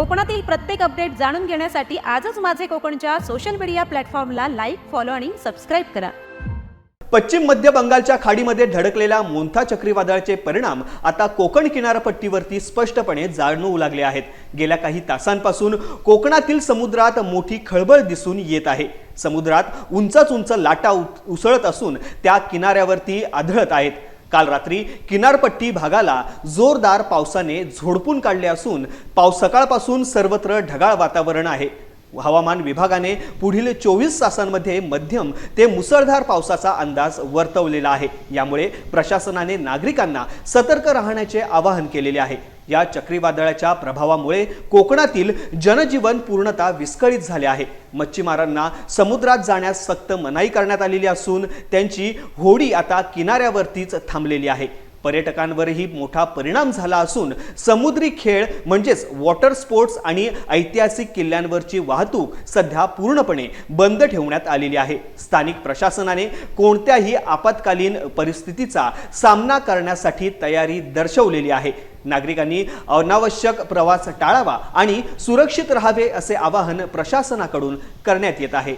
कोकणातील प्रत्येक अपडेट जाणून घेण्यासाठी आजच माझे कोकणच्या सोशल मीडिया प्लॅटफॉर्मला लाईक फॉलो आणि सबस्क्राईब करा. पश्चिम मध्य बंगालच्या खाडीमध्ये धडकलेल्या मोंथा चक्रीवादळाचे परिणाम आता कोकण किनारपट्टीवरती स्पष्टपणे जाणवू लागले आहेत. गेल्या काही तासांपासून कोकणातील समुद्रात मोठी खळबळ दिसून येत आहे. समुद्रात उंचच उंच लाटा उसळत असून त्या किनाऱ्यावरती आढळत आहेत. काल रात्री किनारपट्टी भागाला जोरदार पावसाने झोडपून काढले असून पाऊस सकाळपासून सर्वत्र ढगाळ वातावरण आहे. हवामान विभागाने पुढील चोवीस तासांमध्ये मध्यम ते मुसळधार पावसाचा अंदाज वर्तवलेला आहे. यामुळे प्रशासनाने नागरिकांना सतर्क राहण्याचे आवाहन केलेले आहे. या चक्रीवादळाच्या प्रभावामुळे कोकणातील जनजीवन पूर्णतः विस्कळीत झाले आहे. मच्छीमारांना समुद्रात जाण्यास सक्त मनाई करण्यात आलेली असून त्यांची होडी आता किनाऱ्यावरतीच थांबलेली आहे. पर्यटकांवरही मोठा परिणाम झाला असून समुद्री खेळ म्हणजेच वॉटर स्पोर्ट्स आणि ऐतिहासिक किल्ल्यांवरची वाहतूक सध्या पूर्णपणे बंद ठेवण्यात आलेली आहे. स्थानिक प्रशासनाने कोणत्याही आपत्कालीन परिस्थितीचा सामना करण्यासाठी तयारी दर्शवलेली आहे. नागरिकांनी अनावश्यक प्रवास टाळावा आणि सुरक्षित राहावे असे आवाहन प्रशासनाकडून करण्यात येत आहे.